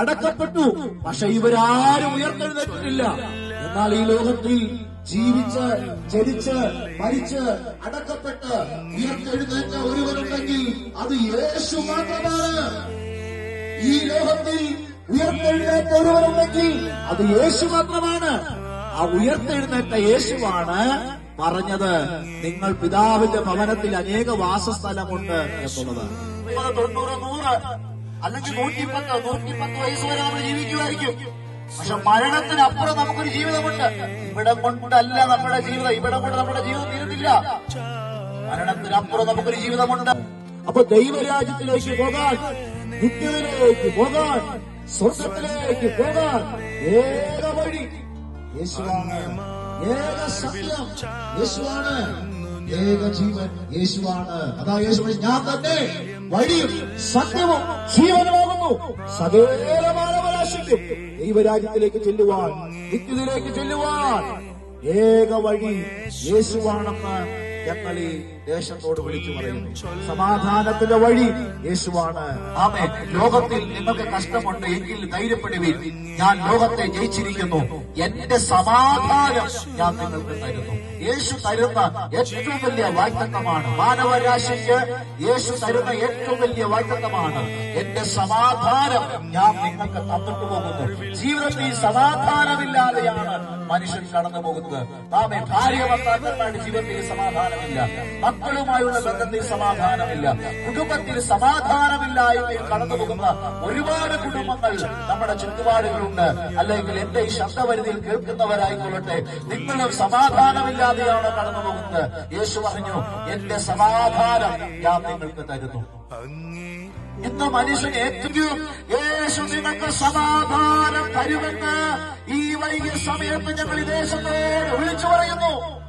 അടക്കപ്പെട്ടു. പക്ഷെ ഇവരാരും ഉയർത്തെഴുന്നേറ്റിട്ടില്ല. എന്നാൽ ഈ ലോകത്തിൽ ജീവിച്ച് ജനിച്ച് മരിച്ച് അടക്കപ്പെട്ട് ഉയർത്തെഴുന്നേറ്റ ഒരുവരുണ്ടെങ്കിൽ അത് യേശു മാത്രമാണ്. ഈ ലോകത്തിൽ ഉയർത്തെഴുന്നേറ്റ ഒരുവരുണ്ടെങ്കിൽ അത് യേശു മാത്രമാണ്. ആ ഉയർത്തെഴുന്നേറ്റ യേശുവാണ് പറഞ്ഞത് നിങ്ങൾ പിതാവിന്റെ ഭവനത്തിൽ അനേക വാസസ്ഥലമുണ്ട് എന്നുള്ളത്. തൊണ്ണൂറ് നൂറ് അല്ലെങ്കിൽ നൂറ്റി പത്തോ നൂറ്റി പത്ത് വയസ്സ് വരെ നമ്മൾ ജീവിക്കുമായിരിക്കും. പക്ഷെ മരണത്തിനപ്പുറം നമുക്കൊരു ജീവിതമുണ്ട്. ഇവിടെ കൊണ്ടല്ല നമ്മുടെ ജീവിതം. ഇവിടെ കൊണ്ട് നമ്മുടെ ജീവിതം തീരുന്നില്ല മരണത്തിനപ്പുറം നമുക്കൊരു ജീവിതമുണ്ട്. അപ്പൊ ദൈവരാജ്യത്തിലേക്ക് പോകാൻ നിത്യത്തിലേക്ക് പോകാൻ സ്വർഗത്തിലേക്ക് പോകാൻ ഏക വഴി യേശുവാണ്. ഏക സത്യം യേശുവാണ്. ഏക ജീവൻ യേശുവാണ്. അതാ യേശു ഞാൻ തന്നെ വഴിയും സത്യവും ജീവനുമാകുന്നു. സകല മാനവരാശിക്കും ദൈവരാജ്യത്തിലേക്ക് ചെല്ലുവാൻ നിത്യതയിലേക്ക് ചെല്ലുവാൻ ഏക വഴി യേശുവാണെന്ന് ഞങ്ങൾ ഈ ദേശത്തോട് വിളിച്ചു പറയുന്നു. സമാധാനത്തിന്റെ വഴി യേശുവാണ്. ആമേ ലോകത്തിൽ നിങ്ങൾക്ക് കഷ്ടമുണ്ട് എങ്കിൽ ധൈര്യപ്പെടുവിൻ. ഞാൻ ലോകത്തെ ജയിച്ചിരിക്കുന്നു. എന്റെ സമാധാനം ഞാൻ നിങ്ങൾക്ക് തരുന്നു. യേശു തരുന്ന ഏറ്റവും വലിയ വാഗ്ദത്തമാണ് മാനവരാശിക്ക് യേശു തരുന്ന ഏറ്റവും വലിയ വാഗ്ദത്തമാണ് എന്റെ സമാധാനം ഞാൻ നിങ്ങൾക്ക് തന്നിട്ട് പോകുന്നു. ജീവിതത്തിൽ സമാധാനമില്ലാതെയാണ് മനുഷ്യൻ കടന്നു പോകുന്നത് ആമേ ഭാര്യ ഭർത്താക്കന്മാരുടെ ജീവിതത്തിൽ സമാധാനമില്ല. മക്കളുമായുള്ള ബന്ധത്തിൽ സമാധാനമില്ല. കുടുംബത്തിൽ സമാധാനമില്ലായ്മയിൽ കടന്നു പോകുന്ന ഒരുപാട് കുടുംബങ്ങൾ നമ്മുടെ ചുറ്റുപാടുകളുണ്ട്. അല്ലെങ്കിൽ എന്റെ ഈ ശബ്ദപരിധിയിൽ കേൾക്കുന്നവരായിക്കൊള്ളട്ടെ നിങ്ങളും സമാധാനമില്ലാതെയാണ് കടന്നു പോകുന്നത്? യേശു പറഞ്ഞു എന്റെ സമാധാനം ഞാൻ നിങ്ങൾക്ക് തരുന്നു. ഇന്ന് മനുഷ്യൻ ഏറ്റവും യേശു നിങ്ങൾക്ക് സമാധാനം തരുമെന്ന് ഈ വൈകിയ സമയത്ത് ഞങ്ങൾ ഈ ദേശത്തോട് വിളിച്ചു പറയുന്നു.